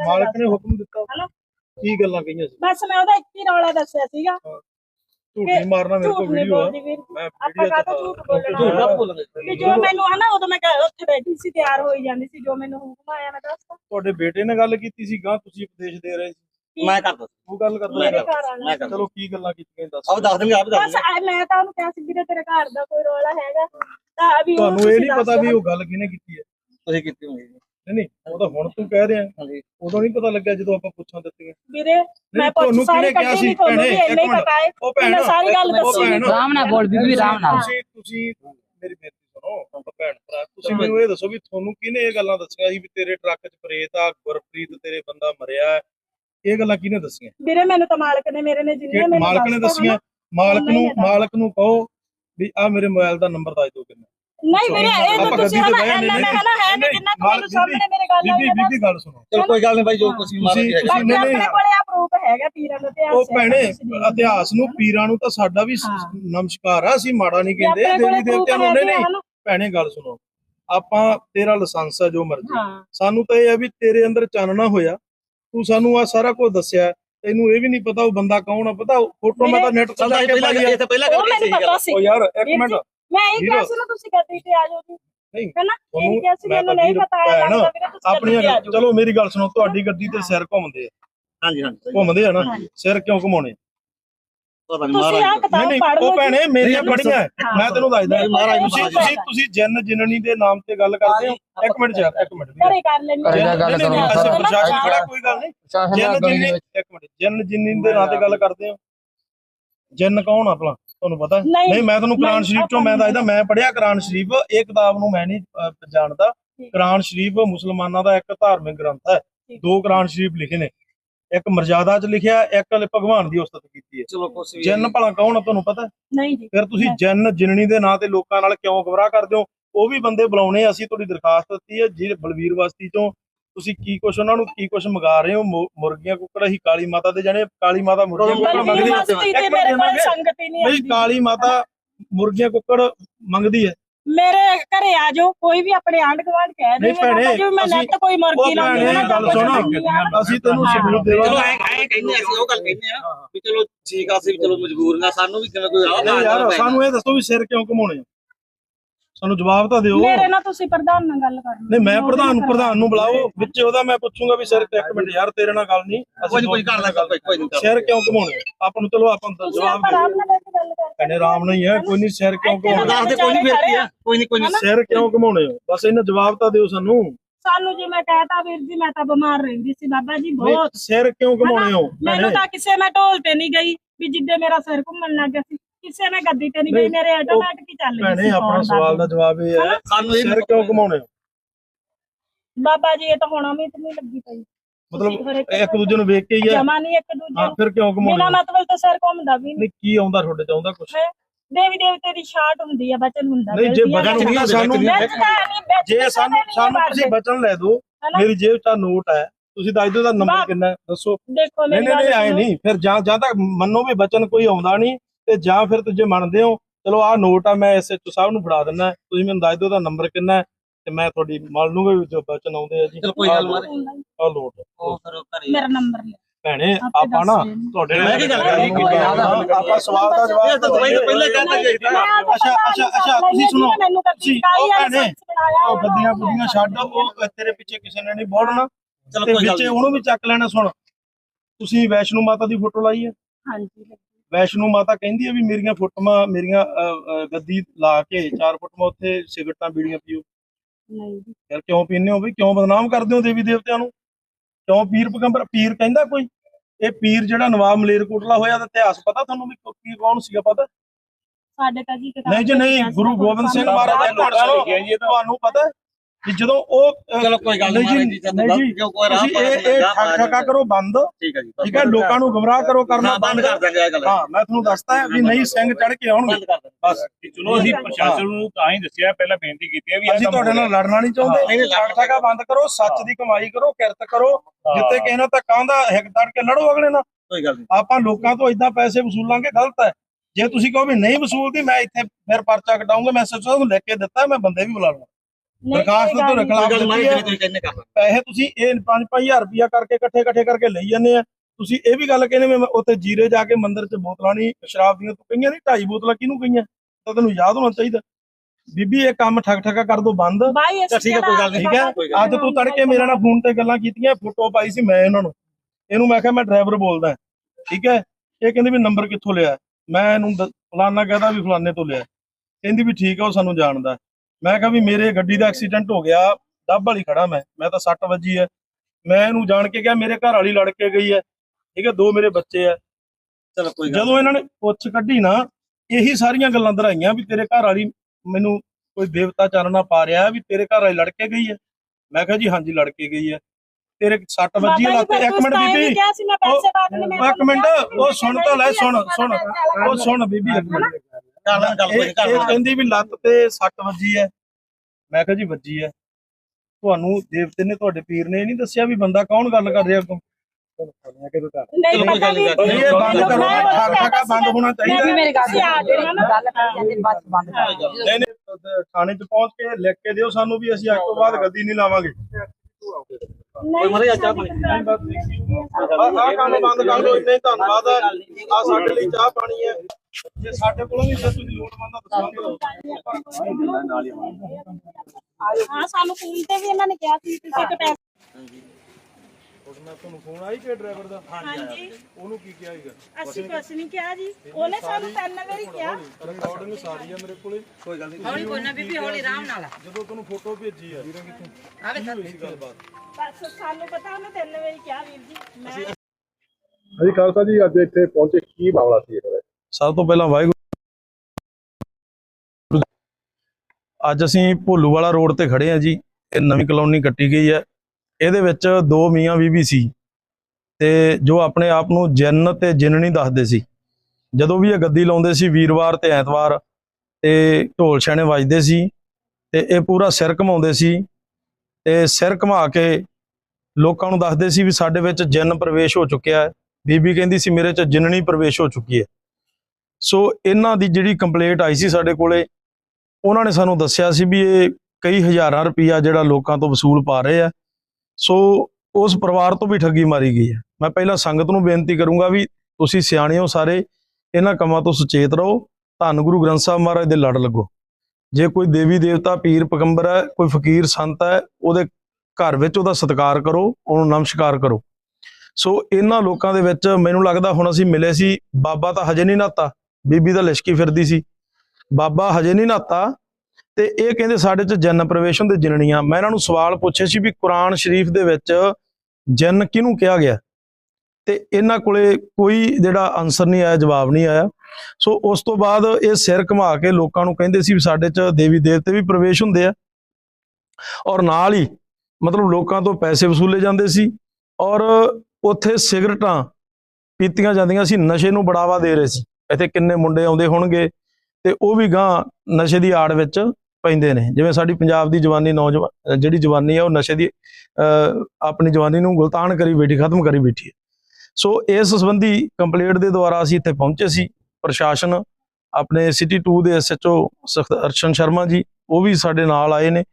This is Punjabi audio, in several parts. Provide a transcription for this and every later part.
ਮਾਲਕ। ਨੇ ਹੁਕਮ ਦਿੱਤਾ। ਹਨਾ? ਕੀ ਗੱਲਾਂ ਕਹੀਆਂ ਸੀ? ਬਸ ਮੈਂ ਉਹਦਾ ਇੱਕ ਹੀ ਰੌਲਾ ਦੱਸਿਆ ਸੀਗਾ ਝੂਠ ਨਹੀਂ ਮਾਰਨਾ ਮੇਰੇ ਝੂਠ ਕੋਲ ਨਹੀਂ ਵੀਡੀਓ ਆ। ਬੋਲਦੀ ਵੀਰ। ਮੈਂ ਆਪਾਂ ਵੀਡੀਓ ਕਾਹਤੋਂ ਝੂਠ ਬੋਲਣਾ? ਝੂਠ ਨਾ ਬੋਲਣਾ ਵੀ ਜੋ ਮੈਨੂੰ ਹਨਾ ਉਦੋਂ ਮੈਂ ਘਰ ਉੱਥੇ ਬੈਠੀ ਸੀ ਤਿਆਰ ਹੋਈ ਜਾਂਦੀ ਸੀ ਜੋ ਮੈਨੂੰ ਹੁਕਮ ਆਇਆ ਮੈਂ ਦੱਸਦਾ ਤੁਹਾਡੇ ਬੇਟੇ ਨੇ ਗੱਲ ਕੀਤੀ ਸੀ ਗਾਂ ਤੁਸੀਂ ਉਪਦੇਸ਼ ਦੇ ਰਹੇ ਸੀ? ਮੈਂ ਕਰਦਾ ਉਹ ਗੱਲ ਕਰਦਾ ਮੇਰੇ ਹੈਗਾ। ਘਰ ਆਣਾ ਮੈਂ ਕਰਦਾ ਚਲੋ ਕੀ ਗੱਲਾਂ ਕੀਤੀਆਂ ਦੱਸ। ਆਪ ਦੱਸ ਦੇਣਗੇ ਆਪ ਦੱਸ ਬਸ ਆ- ਮੈਂ ਤਾਂ ਉਹਨੂੰ ਕਿਹਾ ਸੀ ਵੀਰੇ ਤੇਰੇ ਘਰ ਦਾ ਕੋਈ ਰੌਲਾ ਹੈਗਾ। ਤਾਂ ਵੀ ਉਹਨੂੰ ਤੁਹਾਨੂੰ ਇਹ ਤੁਸੀਂ ਨਹੀਂ ਪਤਾ ਵੀ। ਉਹ ਗੱਲ ਕਿਹਨੇ ਕੀਤੀ ਹੈ। ਤੁਸੀਂ ਕੀਤੀ ਹੋਣੀ ਨਹੀਂ ਨਹੀਂ ਉਹ ਤਾਂ ਹੁਣ ਤੂੰ ਕਹਿ ਰਿਹਾ। ਉਦੋਂ ਨਹੀਂ ਪਤਾ ਲੱਗਿਆ ਜਦੋਂ ਆਪਾਂ ਪੁੱਛਾਂ ਦਿੱਤੀਆਂ। ਵੀਰੇ ਮੈਂ ਪੁੱਛ ਤੁਹਾਨੂੰ ਸਾਰੀ ਕੱਢੀ ਨਹੀਂ ਤੁਹਾਨੂੰ ਇੰਨਾ ਹੀ। ਪਤਾ ਹੈ। ਉਹ ਭੈਣ ਮੈਂ ਸਾਰੀ ਗੱਲ ਦੱਸੀ। ਰਾਮ ਨਾਲ ਬੋਲ ਬੀਬੀ ਰਾਮ ਨਾਲ। ਤੁਸੀਂ ਤੁਸੀਂ ਮੇਰੀ ਬੇਨਤੀ ਸੁਣੋ ਭੈਣ ਭਰਾ ਤੁਸੀਂ ਮੈਨੂੰ ਇਹ ਦੱਸੋ ਵੀ ਤੁਹਾਨੂੰ ਕਿਹਨੇ ਇਹ ਗੱਲਾਂ ਦੱਸੀਆਂ ਸੀ ਵੀ ਤੇਰੇ ਟਰੱਕ 'ਚ ਪ੍ਰੇਤ ਆ ਗੁਰਪ੍ਰੀਤ ਤੇਰੇ ਬੰਦਾ ਮਰਿਆ ਹੈ? ਇਹ ਗੱਲਾਂ ਕਿਹਨੇ ਦੱਸੀਆਂ? ਵੀਰੇ ਮੈਨੂੰ ਤਾਂ ਮਾਲਕ ਨੇ ਮੇਰੇ ਨੇ ਜਿੰਨੇ ਮੈਨੂੰ ਮਾਲਕ ਨੇ ਦੱਸੀਆਂ? ਮਾਲਕ ਨੂੰ ਮਾਲਕ ਨੂੰ ਕਹੋ ਵੀ ਆ ਮੇਰੇ ਮੋਬਾਈਲ ਦਾ ਨੰਬਰ ਦੱਸ ਦਿਓ। ਨਹੀਂ ਵੀਰੇ ਇਹ ਤਾਂ ਤੁਸੀਂ ਬਹਿ ਇੰਨਾ ਮੈਂ ਹੈ ਨਹੀਂ ਜਿੰਨਾ ਕੁ ਮੈਨੂੰ ਸਾਹਮਣੇ ਮੇਰੇ ਗੱਲ ਬੀਬੀ ਆਈ ਬੀਬੀ ਗੱਲ ਸੁਣੋ। ਚਲੋ ਕੋਈ ਗੱਲ ਨਹੀਂ ਬਾਈ ਜੋ ਮਾਰਾ ਤੁਸੀਂ- ਜਾਏਗਾ ਤੁਸੀਂ- ਬਾਕੀ ਨਹੀਂ, ਨਹੀਂ। ਆਪਣੇ ਕੋਲੇ ਆ ਪ੍ਰੂਫ ਹੈਗਾ ਪੀਰਾਂ ਦਾ ਇਤਿਹਾਸ ਉਹ ਭੈਣੇ। ਇਤਿਹਾਸ ਨੂੰ ਪੀਰਾਂ ਨੂੰ ਤਾਂ ਸਾਡਾ ਵੀ। ਨਮਸਕਾਰ ਆ ਅਸੀਂ ਮਾੜਾ ਨਹੀਂ ਕਹਿੰਦੇ ਦੇਵੀ ਦੇਵਤਿਆਂ ਨੂੰ ਨਹੀਂ ਨਹੀਂ। ਭੈਣੇ ਗੱਲ ਸੁਣੋ। ਆਪਾਂ ਤੇਰਾ ਲਾਇਸੈਂਸ ਆ ਜੋ ਮਰਜ਼ੀ। ਸਾਨੂੰ ਤਾਂ ਇਹ ਆ ਵੀ ਤੇਰੇ ਅੰਦਰ ਚਾਨਣਾ ਹੋਇਆ। ਤੂੰ ਸਾਨੂੰ ਆ ਸਾਰਾ ਕੁਝ ਦੱਸਿਆ। ਤੈਨੂੰ ਇਹ ਵੀ ਨਹੀਂ ਪਤਾ ਉਹ ਬੰਦਾ ਕੌਣ ਆ। ਪਤਾ ਫੋਟੋ ਮੈਂ ਤਾਂ ਨੈਟ ਤੋਂ ਚੱਕ ਕੇ ਪਹਿਲਾਂ ਇਹ ਤਾਂ ਪਹਿਲਾਂ ਉਹ ਕਰਕੇ ਮੈਨੂੰ ਸਹੀ ਗੱਲ ਪਤਾ ਸੀ। ਉਹ ਯਾਰ ਇੱਕ ਮਿੰਟ। ਮੈਂ ਇਹ ਕਿਹਾ ਸੀ ਨਾ ਤੁਸੀਂ ਗੱਡੀ ਤੇ ਆ ਜਾਓ ਜੀ ਨਹੀਂ, ਹੈਨਾ ਇਹ ਤੁਹਾਨੂੰ- ਕਿਹਾ ਸੀ ਮੈਂ ਮੈਨੂੰ ਤਾਂ ਨਹੀਂ ਵੀਰ ਪਤਾ ਹੈ ਭੈਣ, ਲੱਗਦਾ ਵੀਰੇ ਤੁਸੀਂ ਗੱਡੀ ਆਪਣੀਆਂ ਤੇ ਆ ਜਾਓ ਚਲੋ ਮੇਰੀ ਗੱਲ ਸੁਣੋ ਤੁਹਾਡੀ ਗੱਡੀ ਤੇ ਸਿਰ ਘੁੰਮਦੇ ਆ। ਹਾਂਜੀ ਹਾਂਜੀ। ਘੁੰਮਦੇ ਆ ਨਾ। ਸਿਰ ਕਿਉਂ ਘੁਮਾਉਣੇ? ਤੁਸੀਂ ਆ ਕਿਤਾਬ ਉਹ ਲਓ ਭੈਣੇ ਮੇਰੀਆਂ ਪੜੀਆਂ। ਮੈਂ ਤੈਨੂੰ ਦੱਸਦਾ। ਮਹਾਰਾਜ ਤੁਸੀਂ ਤੁਸੀਂ ਤੁਸੀਂ ਜਨ ਜਨਨੀ ਦੇ ਨਾਮ ਤੇ ਗੱਲ ਕਰਦੇ ਹੋ। ਇੱਕ ਮਿੰਟ ਯਾਰ ਇੱਕ ਮਿੰਟ। ਵੀਰੇ। ਘਰੇ ਕਰ ਲੈਣੀ ਘਰੇ ਦਾ ਗੱਲ ਨਹੀਂ, ਨਹੀਂ, ਕਰੋ, ਅਸੀਂ ਸਾਰਾ। ਪ੍ਰਸ਼ਾਸਨ ਖੜਾ ਕੋਈ ਗੱਲ ਨਹੀਂ। ਜਨ ਦਾ ਜਿੰਨੀ ਇੱਕ ਮਿੰਟ ਜਨ ਜਿੰਨੀ ਦੇ ਨਾਂ ਤੇ ਗੱਲ ਕਰਦੇ ਹੋ। ਜਨ ਕੌਣ ਆ ਭਲਾ? ਤੁਹਾਨੂੰ ਪਤਾ? ਨਹੀਂ, ਮੈਂ ਤੁਹਾਨੂੰ ਕੁਰਾਨ ਸ਼ਰੀਫ ਚੋਂ ਮੈਂ ਦੱਸਦਾ ਮੈਂ ਪੜਿਆ ਕੁਰਾਨ ਸ਼ਰੀਫ ਇਹ ਕਿਤਾਬ ਨੂੰ ਮੈਂ ਨਹੀਂ ਜਾਣਦਾ। ਕੁਰਾਨ ਸ਼ਰੀਫ ਮੁਸਲਮਾਨਾਂ ਦਾ ਇੱਕ ਧਾਰਮਿਕ ਗ੍ਰੰਥ ਹੈ। ਦੋ ਕੁਰਾਨ ਸ਼ਰੀਫ ਲਿਖੇ ਨੇ ਇੱਕ ਮਰਜ਼ਾਦਾ ਚ ਲਿਖਿਆ ਇੱਕ ਭਗਵਾਨ ਦੀ ਉਸਤਤ ਕੀਤੀ ਹੈ ਜਨ ਭਲਾ ਕੌਣ ਆ ਤੁਹਾਨੂੰ ਪਤਾ? ਨਹੀਂ ਜੀ ਫਿਰ ਤੁਸੀਂ ਜਨ ਜਿਨਣੀ ਦੇ ਨਾਂ ਤੇ ਲੋਕਾਂ ਨਾਲ ਕਿਉਂ ਗਵਰਾਹ ਕਰਦੇ ਹੋ ਉਹ ਵੀ ਬੰਦੇ ਬੁਲਾਉਣੇ ਅਸੀਂ ਤੁਹਾਡੀ ਦਰਖਾਸਤ ਦਿੱਤੀ ਹੈ ਜੀ ਬਲਵੀਰ ਵਸਤੀ ਚੋਂ ਤੁਸੀਂ ਕੀ ਕੁਛ ਉਹਨਾਂ ਨੂੰ ਕੀ ਕੁਛ ਮੰਗਾ ਰਹੇ ਹੋ? ਮੁ- ਮੁਰਗੀਆਂ ਕੁੱਕੜ ਅਸੀਂ ਕਾਲੀ ਮਾਤਾ ਦੇ ਜਾਣੇ ਕਾਲੀ ਮਾਤਾ ਮੁਰਗੀਆਂ ਕੁੱਕੜ ਮੰਗਦੀ ਹੈ। ਤੇ ਮਿੰਟ ਮੇਰੇ ਕੋਲ ਦੇਵਾਂਗੇ। ਸੰਗਤ ਹੀ ਨਹੀਂ ਨਹੀਂ ਆਉਂਦੀ ਕਾਲੀ ਮਾਤਾ ਮੁਰਗੀਆਂ ਕੁੱਕੜ ਮੰਗਦੀ ਹੈ। ਮੇਰੇ ਘਰੇ ਆ ਜਾਓ ਕੋਈ ਵੀ ਆਪਣੇ ਆਂਢ ਗੁਆਂਢ ਕਹਿ ਦੇ ਨਹੀਂ ਭੈਣੇ, ਜੀ ਮੈਂ ਅਸੀਂ- ਨੈਟ ਕੋਈ ਮੁਰਗੀ ਉਹ ਲਾਉਂਦੀ ਭੈਣੇ, ਹਾਂ ਗੱਲ ਸੁਣੋ। ਅਸੀਂ ਤੈਨੂੰ ਸਬੂਤ ਚਲੋ ਦੇਵਾਂਗੇ। ਐ ਐ ਕਹਿੰਦੇ ਅਸੀਂ ਉਹ ਗੱਲ ਕਹਿੰਦੇ ਆ ਵੀ ਚਲੋ ਠੀਕ ਆ ਅਸੀਂ ਵੀ ਚਲੋ ਮਜਬੂਰ ਨਾ ਸਾਨੂੰ ਵੀ ਕਿਵੇਂ ਕੋਈ ਰਾਹ ਨਹੀਂ ਯਾਰ ਸਾਨੂੰ ਇਹ ਦੱਸੋ ਵੀ ਸਿਰ ਕਿਉਂ ਘਮਾਉਣੇ ਆ? ਸਾਨੂੰ ਜਵਾਬ ਤਾਂ ਦਿਓ। ਮੇਰੇ ਨਾਲ ਤੁਸੀਂ ਪ੍ਰਧਾਨ ਨਾਲ ਗੱਲ ਕਰਨੀ। ਨਹੀਂ ਮੈਂ ਪ੍ਰਧਾਨ ਪ੍ਰਧਾਨ ਨੂੰ ਬੁਲਾਓ। ਵਿੱਚ ਉਹਦਾ ਮੈਂ ਪੁੱਛੂੰਗਾ ਵੀ ਸਿਰ ਇੱਕ ਮਿੰਟ ਯਾਰ ਤੇਰੇ ਨਾਲ ਗੱਲ ਨਹੀਂ। ਕੋਈ ਕੋਈ ਕਰ ਲੈ ਕੋਈ ਕੋਈ ਨਹੀਂ ਸਿਰ ਕਿਉਂ ਘਮਾਉਣੇ? ਆਪਾਂ ਨੂੰ ਚਲੋ ਆਪਾਂ ਨੂੰ ਜਵਾਬ ਆਪਾਂ ਦੇ ਆਰਾਮ ਨਾਲ ਬੈਠ ਕੇ ਗੱਲ ਕਰ ਕਹਿੰਦੇ ਰਾਮ ਨਹੀਂ ਹੈ ਕੋਈ ਨਹੀਂ ਸਿਰ ਕਿਉਂ ਘਮਾਉਣੇ? ਦੱਸ ਦੇ ਕੋਈ ਨਹੀਂ ਫਿਰ ਕੀ ਆ। ਕੋਈ ਨਹੀਂ ਕੋਈ ਨਹੀਂ ਸਿਰ ਕਿਉਂ ਘਮਾਉਣੇ ਹੋ? ਬਸ ਇਹਨਾਂ ਜਵਾਬ ਤਾਂ ਦਿਓ ਸਾਨੂੰ। ਸਾਨੂੰ ਜੀ ਮੈਂ ਕਹਤਾ ਵੀਰ ਜੀ ਮੈਂ ਤਾਂ ਬਿਮਾਰ ਰਹਿੰਦੀ ਸੀ ਬਾਬਾ ਜੀ ਬਹੁਤ। ਸਿਰ ਕਿਉਂ ਘਮਾਉਣੇ ਹੋ? ਮੈਨੂੰ ਤਾਂ ਕਿਸੇ ਮੈਂ ਢੋਲ ਤੇ ਨਹੀਂ ਗਈ ਵੀ ਜਿੱਦੇ ਮੇਰਾ ਸਿਰ ਘੁੰਮਣ ਲੱਗ ਗਿਆ ਸੀ। ਕਿਸੇ ਮੈਂ ਗੱਦੀ ਤੇ ਨਹੀਂ ਗਈ ਮੇਰੇ ਆਟੋਮੈਟਿਕ ਹੀ ਚੱਲ ਗਈ ਭੈਣੇ ਸੀ ਆਪਣਾ phone ਸਵਾਲ ਦਾ ਜਵਾਬ ਇਹ ਹੈ ਸਾਨੂੰ ਇਹ ਸਿਰ ਕਿਉਂ ਘਮਾਉਣੇ ਹੋ? ਬਾਬਾ ਜੀ ਇਹ ਤਾਂ ਹੁਣ ਉਮੀਦ ਨਹੀਂ ਲੱਗੀ ਪਈ। ਮਤਲਬ ਇੱਕ ਦੂਜੇ ਨੂੰ ਵੇਖ ਕੇ ਹੀ ਹੈ ਜਮਾ ਨਹੀਂ ਇੱਕ ਦੂਜੇ ਹਾਂ ਨੂੰ। ਫਿਰ ਕਿਉਂ ਘਮਾਉਣੇ ਬਿਨਾ ਹੋ? ਮਤਲਬ ਤੋਂ ਸਿਰ ਘੁੰਮਦਾ ਵੀ ਨਹੀਂ ਨਹੀਂ। ਕੀ ਆਉਂਦਾ ਤੁਹਾਡੇ ਚ ਆਉਂਦਾ ਕੁਝ ਦੇਵੀ ਦੇਵਤੇ ਦੀ ਛਾਟ ਹੁੰਦੀ ਆ ਬਚਨ ਹੁੰਦਾ। ਨਹੀਂ ਜੇ ਬਚਨ ਹੁੰਦਾ ਸਾਨੂੰ ਨਹੀਂ, ਵਿੱਚ ਜੇ ਸਾਨੂੰ ਦੇ ਸਾਨੂੰ। ਤੁਸੀਂ ਬਚਨ ਲੈ ਦਿਓ ਹਨਾ? ਮੇਰੀ ਜੇਬ 'ਚ ਨੋਟ ਹੈ। ਤੁਸੀਂ ਦੱਸ ਦਿਓ ਦਾ ਨੰਬਰ ਵਾਹ। ਕਿੰਨਾ ਹੈ ਦੱਸੋ। ਦੇਖੋ ਨਹੀਂ ਨਹੀਂ ਆਏ। ਨਹੀਂ ਫਿਰ ਜਾਂ ਜਾਂ ਤਾਂ ਮੰਨੋ ਵੀ ਬਚਨ ਕੋਈ ਆਉਂਦਾ ਨਹੀਂ। ਤੇ ਜਾਂ ਫਿਰ ਤੁਸੀਂ ਮੰਨਦੇ ਹੋ ਚਲੋ ਆਹ ਨੋਟ ਆ ਮੈਂ ਐਸਐਚਓ ਸਾਹਿਬ ਨੂੰ ਫੜਾ ਦਿੰਦਾ ਤੁਸੀਂ ਮੈਨੂੰ ਦੱਸ ਦਿਓ ਦਾ ਨੰਬਰ ਕਿੰਨਾ ਹੈ ਤੇ ਮੈਂ ਤੁਹਾਡੀ ਮੰਨ ਲੂੰਗਾ ਵੀ ਜੋ ਬਚਨ ਆਉਂਦੇ ਆ ਜੀ। ਚਲੋ ਕੋਈ ਗੱਲ ਮਾਰੇ ਆਹ ਨੋਟ ਉਹ ਫਿਰ ਘਰੇ ਮੇਰਾ ਨੰਬਰ ਲੈ। ਭੈਣੇ ਆਪੇ ਨਾ। ਤੁਹਾਡੇ ਮੈਂ ਕੀ ਗੱਲ ਕਰੀ? ਨਹੀਂ, ਆਪਾਂ ਸਵਾਲ ਦਾ ਜਵਾਬ ਤਾਂ ਦਵਾਈ ਤਾਂ ਪਹਿਲਾਂ ਕਹਿੰਦਾ ਜੀ ਅੱਛਾ ਅੱਛਾ ਅੱਛਾ ਤੁਸੀਂ ਸੁਣੋ। ਤੁਸੀਂ ਉਹ ਭੈਣੇ ਉਹ ਗੱਡੀਆਂ ਗੁੱਡੀਆਂ ਛੱਡ ਉਹ ਤੇਰੇ ਪਿੱਛੇ ਕਿਸੇ ਨੇ ਨਹੀਂ ਬੋੜਨਾ ਚਲੋ ਕੋਈ ਗੱਲ ਵਿੱਚੇ ਨਹੀਂ। ਉਹਨੂੰ ਵੀ ਚੱਕ ਲੈਣਾ ਸੁਣ। ਤੁਸੀਂ ਵੈਸ਼ਨੂ ਮਾਤਾ ਦੀ ਫੋਟੋ ਲਾਈ ਹੈ ਹਾਂਜੀ ਵੈਸ਼ਨੂ ਮਾਤਾ ਕਹਿੰਦੀ ਹੈ ਵੀ ਮੇਰੀਆਂ ਫੋਟੋਆਂ ਮੇਰੀਆਂ ਗੱਦੀ ਲਾ ਕੇ ਚਾਰ ਫੋਟੋਆਂ ਉੱਥੇ ਸਿਗਰਟਾਂ ਬੀੜੀਆਂ ਪੀਓ। ਨਹੀਂ ਜੀ। ਯਾਰ ਕਿਉਂ ਪੀਂਦੇ ਹੋ ਵੀ ਕਿਉਂ ਬਦਨਾਮ ਕਰਦੇ ਹੋ ਦੇਵੀ ਦੇਵਤਿਆਂ ਨੂੰ? ਕਿਉਂ ਪੀਰ ਪਗੰਬਰ ਪੀਰ ਕਹਿੰਦਾ ਕੋਈ? ਇਹ ਪੀਰ ਜਿਹੜਾ ਨਵਾਬ ਮਲੇਰਕੋਟਲਾ ਹੋਇਆ ਦਾ ਇਤਿਹਾਸ ਪਤਾ ਤੁਹਾਨੂੰ ਵੀ ਕੀ ਕੌਣ ਸੀਗਾ ਪਤਾ? ਸਾਡੇ ਤਾਂ ਜੀ ਕਿਤਾਬ ਨਹੀਂ ਜੀ ਨਹੀਂ ਗੁਰੂ ਗੋਬਿੰਦ ਸਿੰਘ ਮਹਾਰਾਜ ਦਾ ਤੁਹਾਨੂੰ ਤੁਹਾਨੂੰ ਪਤਾ ਕਿ ਜਦੋਂ ਉਹ ਚਲੋ ਕੋਈ ਗੱਲ ਨਹੀਂ ਜੀ, ਜੋ ਕੋਈ ਰਾਹ ਇਹ ਠੱਗਾ ਕਰੋ ਬੰਦ। ਠੀਕ ਹੈ ਜੀ ਠੀਕ ਹੈ ਲੋਕਾਂ ਨੂੰ ਗਮਰਾਹ ਕਰੋ ਕਰਨਾ ਬੰਦ ਕਰ ਦਾਂਗੇ ਇਹ ਗੱਲ। ਹਾਂ ਮੈਂ ਤੁਹਾਨੂੰ ਦੱਸਦਾ ਹੈ ਵੀ ਨਹੀਂ ਸਿੰਘ ਚੜ ਕੇ ਆਉਣਗੇ। ਬਸ। ਚਲੋ ਅਸੀਂ ਪ੍ਰਸ਼ਾਸਨ ਨੂੰ ਤਾਂ ਹੀ ਦੱਸਿਆ ਪਹਿਲਾਂ ਬੇਨਤੀ ਕੀਤੀ ਹੈ ਵੀ ਅਸੀਂ ਤੁਹਾਡੇ ਨਾਲ ਲੜਨਾ ਨਹੀਂ ਚਾਹੁੰਦੇ। ਠੱਗ ਠੱਗਾ ਬੰਦ ਕਰੋ ਸੱਚ ਦੀ ਕਮਾਈ ਕਰੋ ਕਿਰਤ ਕਰੋ। ਜਿੱਤੇ ਕਿਸੇ ਨਾਲ ਧੱਕਾ ਹੁੰਦਾ ਹਿੱਕ ਤੜ ਕੇ ਲੜੋ ਅਗਲੇ ਨਾਲ। ਕੋਈ ਗੱਲ ਨਹੀਂ ਆਪਾਂ ਲੋਕਾਂ ਤੋਂ ਇਦਾਂ ਪੈਸੇ ਵਸੂਲਾਂਗੇ ਗਲਤ ਹੈ। ਜੇ ਤੁਸੀਂ ਕਹੋ ਵੀ ਨਹੀਂ ਵਸੂਲਦੀ ਮੈਂ ਇੱਥੇ ਫਿਰ ਪਰਚਾ ਕਟਾਉਂਗਾ ਮੈਂ ਸੱਚੋ ਨੂੰ ਲਿਖ ਕੇ ਦਿੱਤਾ ਮੈਂ ਬੰਦੇ ਵੀ ਬੁਲਾ ਲਵਾਂ ਦਰਖਾਸਤ ਕੋਈ ਗੱਲ ਤੁਹਾਡੇ ਨਹੀਂ। ਖਿਲਾਫ ਕੋਈ ਗੱਲ ਮਾਰੀ ਦਿੱਤੀ ਹੈ। ਜਿਵੇਂ ਤੁਸੀਂ ਕਹਿੰਦੇ ਕਰ ਪੈਸੇ ਤੁਸੀਂ ਇਹ 5-5000 ਰੁਪਇਆ ਕਰਕੇ ਇਕੱਠੇ ਇਕੱਠੇ ਕਰਕੇ ਲਈ ਜਾਂਦੇ ਆ। ਤੁਸੀਂ ਇਹ ਵੀ ਗੱਲ ਕਹਿੰਦੇ ਮੈਂ ਉੱਥੇ ਜੀਰੇ ਜਾ ਕੇ ਮੰਦਿਰ 'ਚ ਬੋਤਲਾਂ ਨਹੀਂ ਸ਼ਰਾਬ ਦੀਆਂ ਤੂੰ ਕਈਆਂ ਨਹੀਂ ਢਾਈ ਬੋਤਲਾਂ ਕਿਹਨੂੰ ਕਈਆਂ ਤਾਂ ਤੈਨੂੰ ਯਾਦ ਹੋਣਾ ਚਾਹੀਦਾ। ਬੀਬੀ ਇਹ ਕੰਮ ਠੱਗ ਠੱਗਾ ਕਰ ਦੋ ਬੰਦ। ਤਾਂ ਠੀਕ ਹੈ, ਕੋਈ ਗੱਲ ਨਹੀਂ, ਠੀਕ ਹੈ? ਅੱਜ ਤੂੰ ਤੜਕੇ ਮੇਰੇ ਨਾਲ ਫੋਨ ਤੇ ਗੱਲਾਂ ਕੀਤੀਆਂ ਫੋਟੋ ਪਾਈ ਸੀ ਮੈਂ ਇਹਨਾਂ ਨੂੰ। ਇਹਨੂੰ ਮੈਂ ਕਿਹਾ ਮੈਂ ਡਰਾਈਵਰ ਬੋਲਦਾ ਠੀਕ ਹੈ? ਇਹ ਕਹਿੰਦੀ ਵੀ ਨੰਬਰ ਕਿੱਥੋਂ ਲਿਆ ਮੈਂ ਇਹਨੂੰ ਫਲਾਨਾ ਕਹਦਾ ਵੀ ਫਲਾਨੇ ਤੋਂ ਲਿਆ ਕਹਿੰਦੀ ਵੀ ਠੀਕ ਹੈ ਉਹ ਸਾਨੂੰ ਜਾਣਦਾ ਮੈਂ ਕਿਹਾ ਵੀ ਮੇਰੇ ਗੱਡੀ ਦਾ ਐਕਸੀਡੈਂਟ ਹੋ ਗਿਆ ਡੱਬ ਵਾਲੀ ਖੜਾ ਮੈਂ ਮੈਂ ਤਾਂ 60 ਵੱਜੀ ਹੈ। ਮੈਂ ਇਹਨੂੰ ਜਾਣ ਕੇ ਕਿਹਾ ਮੇਰੇ ਘਰ ਵਾਲੀ ਲੜ ਕੇ ਗਈ ਹੈ ਠੀਕ ਹੈ ਦੋ ਮੇਰੇ ਬੱਚੇ ਹੈ। ਚਲੋ ਕੋਈ ਗੱਲ ਜਦੋਂ ਇਹਨਾਂ ਨੇ ਪੁੱਛ ਕੱਢੀ ਨਾ ਇਹੀ ਸਾਰੀਆਂ ਗੱਲਾਂ ਦਰਾਈਆਂ ਵੀ ਤੇਰੇ ਘਰ ਵਾਲੀ ਮੈਨੂੰ ਕੋਈ ਦੇਵਤਾ ਚਾਨਣਾ ਪਾ ਰਿਹਾ ਵੀ ਤੇਰੇ ਘਰ ਵਾਲੀ ਲੜ ਕੇ ਗਈ ਹੈ। ਮੈਂ ਕਿਹਾ ਜੀ ਹਾਂਜੀ ਲੜ ਕੇ ਗਈ ਹੈ। ਤੇਰੇ ਸੱਟ ਵੱਜੀ ਹੈ ਲੱਤ ਇੱਕ ਮਿੰਟ ਬੀਬੀ। ਕਿਹਾ ਸੀ ਮੈਂ ਪੈਸੇ ਬਾਅਦ ਨੇ ਉਹ ਇੱਕ ਮਿੰਟ ਉਹ ਸੁਣ ਤਾਂ ਲੈ ਸੁਣ ਸੁਣ ਉਹ ਸੁਣ ਬੀਬੀ ਇੱਕ ਮਿੰਟ। ਕਰ ਲੈਣ ਗੱਲ ਇਹ ਕੋਈ ਕਰ ਇਹ ਲੈਣ ਕਹਿੰਦੀ ਵੀ ਲੱਤ ਤੇ ਸੱਟ ਵੱਜੀ ਹੈ। ਮੈਂ ਕਿਹਾ ਜੀ ਵੱਜੀ ਹੈ। ਤੁਹਾਨੂੰ ਦੇਵਤੇ ਨੇ ਤੁਹਾਡੇ ਪੀਰ ਨੇ ਇਹ ਨਹੀਂ ਦੱਸਿਆ ਵੀ ਬੰਦਾ ਕੌਣ ਗੱਲ ਕਰ ਰਿਹਾ ਅੱਗੋਂ? ਨਹੀਂ ਪਤਾ ਵੀ ਨਹੀਂ, ਇਹ ਬੰਦ ਕਰੋ ਬੰਦ ਹੋਣਾ ਚਾਹੀਦਾ ਵੀ ਮੇਰੀ ਗੱਲ ਤੁਸੀਂ ਆ ਜਾਓ ਨਾ। ਗੱਲ ਕਰੀ ਜਾਂਦੇ ਬਸ ਬੰਦ ਕਰ ਦਿਓ। ਨਹੀਂ ਨਹੀਂ ਥਾਣੇ 'ਚ ਪਹੁੰਚ ਕੇ ਲਿਖ ਕੇ ਦਿਓ ਸਾਨੂੰ ਵੀ ਅਸੀਂ ਅੱਜ ਤੋਂ ਬਾਅਦ ਗੱਦੀ ਨਹੀਂ ਲਾਵਾਂਗੇ। ਕੋਈ ਮਰੇ ਚਾਹ ਪਾਣੀ? ਨਹੀਂ ਬਸ ਬਸ ਆਹ ਕੰਮ ਬੰਦ ਕਰ ਦਿਓ ਇੰਨੇ ਹੀ ਧੰਨਵਾਦ ਹੈ। ਆ ਸਾਡੇ ਲਈ ਚਾਹ ਪਾਣੀ ਹੈ। ਜੇ ਸਾਡੇ ਕੋਲੋਂ ਵੀ ਜੇ ਤੁਸੀਂ ਲੋੜਵੰਦ ਆ ਦੱਸਾਂਗੇ ਹਾਂ ਸਾਨੂੰ ਫੋਨ ਤੇ ਵੀ ਇਹਨਾਂ ਨੇ ਕਿਹਾ ਸੀ ਤੁਸੀਂ ਕਿ ਪੈਸੇ ਮੈਂ ਤੁਹਾਨੂੰ ਫੋਨ ਆਈ ਕਿ ਡਰਾਈਵਰ ਦਾ? ਹਾਂਜੀ। ਉਹਨੂੰ ਕੀ ਕਿਹਾ ਹੈਗਾ ਅਸੀਂ ਕੁਛ ਨਹੀਂ ਕਿਹਾ ਜੀ। ਉਹਨੇ ਸਾਨੂੰ ਤਿੰਨ ਵਾਰੀ ਕਿਹਾ। ਰਿਕਾਰਡਿੰਗ ਸਾਰੀ ਹੈ ਮੇਰੇ ਕੋਲੇ। ਕੋਈ ਗੱਲ ਨਹੀਂ। ਹੌਲੀ ਕੋਈ ਨਾ ਬੀਬੀ ਹੌਲੀ ਆਰਾਮ ਨਾਲ ਜਦੋਂ ਤੁਹਾਨੂੰ ਫੋਟੋ ਭੇਜੀ ਹੈ ਵੀਰਾਂ ਕਿੱਥੇ? ਆਵੇ ਸਰ ਹੋਈ ਗੱਲਬਾਤ ਬਸ ਸਾਨੂੰ ਪਤਾ ਉਹਨੇ ਤਿੰਨ ਵਾਰੀ ਕਿਹਾ ਵੀਰ ਜੀ। ਮੈਂ ਹਾਂਜੀ ਖਾਲਸਾ ਜੀ ਅੱਜ ਇੱਥੇ ਪਹੁੰਚੇ ਕੀ ਮਾਮਲਾ ਸੀ ਇਹਦਾ ਸਭ ਤੋਂ ਪਹਿਲਾਂ ਵਾਹਿਗੁਰੂ ਅੱਜ ਅਸੀਂ ਭੋਲੂਵਾਲਾ ਰੋਡ ਤੇ ਖੜੇ ਆ ਜੀ। ਇਹ ਨਵੀਂ ਕਲੋਨੀ ਕੱਟੀ ਗਈ ਹੈ। ਇਹਦੇ ਵਿੱਚ ਦੋ ਮੀਆਂ ਬੀਬੀ ਸੀ ਤੇ ਜੋ ਆਪਣੇ ਆਪ ਨੂੰ ਜਿੰਨ ਤੇ ਜਿੰਨਣੀ ਦੱਸਦੇ ਸੀ। ਜਦੋਂ ਵੀ ਇਹ ਗੱਦੀ ਲਾਉਂਦੇ ਸੀ ਵੀਰਵਾਰ ਤੇ ਐਤਵਾਰ ਤੇ ਢੋਲ ਛਾਣੇ ਵੱਜਦੇ ਸੀ ਤੇ ਇਹ ਪੂਰਾ ਸਿਰ ਘਮਾਉਂਦੇ ਸੀ ਤੇ ਸਿਰ ਘਮਾ ਕੇ ਲੋਕਾਂ ਨੂੰ ਦੱਸਦੇ ਸੀ ਵੀ ਸਾਡੇ ਵਿੱਚ ਜਿੰਨ ਪ੍ਰਵੇਸ਼ ਹੋ ਚੁੱਕਿਆ ਹੈ। ਬੀਬੀ ਕਹਿੰਦੀ ਸੀ, ਮੇਰੇ 'ਚ ਜਿੰਨਣੀ ਪ੍ਰਵੇਸ਼ ਹੋ ਚੁੱਕੀ ਹੈ। ਸੋ ਇਹਨਾਂ ਦੀ ਜਿਹੜੀ ਕੰਪਲੇਂਟ ਆਈ ਸੀ ਸਾਡੇ ਕੋਲੇ, ਉਹਨਾਂ ਨੇ ਸਾਨੂੰ ਦੱਸਿਆ ਸੀ ਵੀ ਇਹ ਕਈ ਹਜ਼ਾਰਾਂ ਰੁਪਈਆ ਜਿਹੜਾ ਲੋਕਾਂ ਤੋਂ ਵਸੂਲ ਪਾ ਰਹੇ ਆ। ਸੋ ਉਸ ਪਰਿਵਾਰ ਤੋਂ ਵੀ ਠੱਗੀ ਮਾਰੀ ਗਈ ਹੈ ਮੈਂ ਪਹਿਲਾਂ ਸੰਗਤ ਨੂੰ ਬੇਨਤੀ ਕਰੂੰਗਾ ਵੀ ਤੁਸੀਂ ਸਿਆਣੇ ਹੋ ਸਾਰੇ, ਇਹਨਾਂ ਕੰਮਾਂ ਤੋਂ ਸੁਚੇਤ ਰਹੋ। ਧੰਨ ਗੁਰੂ ਗ੍ਰੰਥ ਸਾਹਿਬ ਮਹਾਰਾਜ ਦੇ ਲੜ ਲੱਗੋ। ਜੇ ਕੋਈ ਦੇਵੀ ਦੇਵਤਾ, ਪੀਰ ਪਗੰਬਰ ਹੈ, ਕੋਈ ਫਕੀਰ ਸੰਤ ਹੈ, ਉਹਦੇ ਘਰ ਵਿੱਚ ਉਹਦਾ ਸਤਿਕਾਰ ਕਰੋ, ਉਹਨੂੰ ਨਮਸਕਾਰ ਕਰੋ। ਸੋ ਇਹਨਾਂ ਲੋਕਾਂ ਦੇ ਵਿੱਚ ਮੈਨੂੰ ਲੱਗਦਾ ਹੁਣ ਅਸੀਂ ਮਿਲੇ ਸੀ, ਬਾਬਾ ਤਾਂ ਹਜੇ ਨਹੀਂ ਨਾਤਾ। ਬੀਬੀ ਤਾਂ ਲਿਸ਼ਕੀ ਫਿਰਦੀ ਸੀ। ਬਾਬਾ ਹਜੇ ਨਹੀਂ ਨਾਤਾ ਤੇ ਇਹ ਕਹਿੰਦੇ ਸਾਡੇ ਚ ਜਨ ਪ੍ਰਵੇਸ਼ ਹੁੰਦੇ ਜਿਨਣੀਆਂ ਮੈਂ ਇਹਨਾਂ ਨੂੰ ਸਵਾਲ ਪੁੱਛੇ ਸੀ ਵੀ ਕੁਰਾਨ ਸ਼ਰੀਫ ਦੇ ਵਿੱਚ ਜਨ ਕਿਹਨੂੰ ਕਿਹਾ ਗਿਆ? ਤੇ ਇਹਨਾਂ ਕੋਲੇ ਕੋਈ ਜਿਹੜਾ ਆਨਸਰ ਨਹੀਂ ਆਇਆ, ਜਵਾਬ ਨਹੀਂ ਆਇਆ। ਸੋ ਉਸ ਤੋਂ ਬਾਅਦ ਇਹ ਸਿਰ ਘੁਮਾ ਕੇ ਲੋਕਾਂ ਨੂੰ ਕਹਿੰਦੇ ਸੀ ਵੀ ਸਾਡੇ ਚ ਦੇਵੀ ਦੇਵਤੇ ਵੀ ਪ੍ਰਵੇਸ਼ ਹੁੰਦੇ ਆ। ਔਰ ਨਾਲ ਹੀ ਮਤਲਬ ਲੋਕਾਂ ਤੋਂ ਪੈਸੇ ਵਸੂਲੇ ਜਾਂਦੇ ਸੀ ਔਰ ਉੱਥੇ ਸਿਗਰਟਾਂ ਪੀਤੀਆਂ ਜਾਂਦੀਆਂ ਸੀ, ਨਸ਼ੇ ਨੂੰ ਬੜਾਵਾ ਦੇ ਰਹੇ ਸੀ। ਇੱਥੇ ਕਿੰਨੇ ਮੁੰਡੇ ਆਉਂਦੇ ਹੋਣਗੇ ਤੇ ਉਹ ਵੀ ਗਾਂ ਨਸ਼ੇ ਦੀ ਆੜ ਵਿੱਚ ਪੈਂਦੇ ਨੇ। ਜਿਵੇਂ ਸਾਡੀ ਪੰਜਾਬ ਦੀ ਜਵਾਨੀ ਨੌਜਵਾਨ, ਜਿਹੜੀ ਜਵਾਨੀ ਆ ਉਹ ਨਸ਼ੇ ਦੀ ਆਪਣੀ ਜਵਾਨੀ ਨੂੰ ਗੁਲਤਾਨ ਕਰੀ ਬੈਠੀ, ਖਤਮ ਕਰੀ ਬੈਠੀ ਹੈ। ਸੋ ਇਸ ਸੰਬੰਧੀ ਕੰਪਲੇਂਟ ਦੇ ਦੁਆਰਾ ਅਸੀਂ ਇੱਥੇ ਪਹੁੰਚੇ ਸੀ। ਪ੍ਰਸ਼ਾਸਨ, ਆਪਣੇ ਸਿਟੀ 2 ਦੇ ਐਸਐਚਓ ਅਰਸ਼ਨ ਸ਼ਰਮਾ ਜੀ, ਉਹ ਵੀ ਸਾਡੇ ਨਾਲ ਆਏ ਨੇ।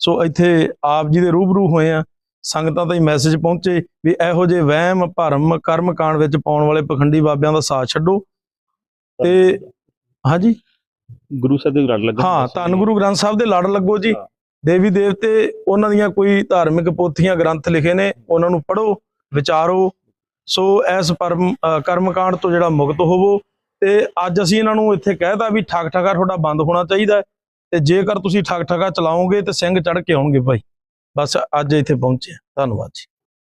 ਸੋ ਇੱਥੇ ਆਪ ਜੀ ਦੇ ਰੂਬਰੂ ਹੋਏ ਆ। ਸੰਗਤਾਂ ਤਾਈਂ ਮੈਸੇਜ ਪਹੁੰਚੇ ਵੀ ਇਹੋ ਜਿਹੇ ਵਹਿਮ, ਭਰਮ, ਕਰਮ ਕਾਂਡ ਵਿੱਚ ਪਾਉਣ ਵਾਲੇ ਪਖੰਡੀ ਬਾਬਿਆਂ ਦਾ ਸਾਥ ਛੱਡੋ। ਤੇ ਹਾਂਜੀ? ਗੁਰੂ ਸਾਹਿਬ ਦੇ ਲੜ ਲੱਗਾ ਹਾਂ ਧੰਨ ਗੁਰੂ ਗ੍ਰੰਥ ਸਾਹਿਬ ਦੇ ਲੜ ਲੱਗੋ ਜੀ। ਦੇਵੀ ਦੇਵਤੇ ਉਹਨਾਂ ਦੀਆਂ ਕੋਈ ਧਾਰਮਿਕ ਪੋਥੀਆਂ ਗ੍ਰੰਥ ਲਿਖੇ ਨੇ ਉਹਨਾਂ ਨੂੰ ਪੜ੍ਹੋ ਵਿਚਾਰੋ। ਸੋ ਇਸ ਪਰਮ ਅ, ਕਰਮਕਾਂਡ ਤੋਂ ਜਿਹੜਾ ਮੁਕਤ ਹੋਵੋ। ਤੇ ਅੱਜ ਅਸੀਂ ਇਹਨਾਂ ਨੂੰ ਇੱਥੇ ਕਹਿਤਾ ਵੀ ਠੱਗ ਠਗਾ ਤੁਹਾਡਾ ਬੰਦ ਹੋਣਾ ਚਾਹੀਦਾ ਤੇ ਜੇਕਰ ਤੁਸੀਂ ਠੱਗ ਠਗਾ ਚਲਾਓਗੇ ਤੇ ਸਿੰਘ ਚੜ ਕੇ ਆਉਣਗੇ ਭਾਈ ਬਸ ਅੱਜ ਇੱਥੇ ਪਹੁੰਚੇ। ਧੰਨਵਾਦ ਜੀ।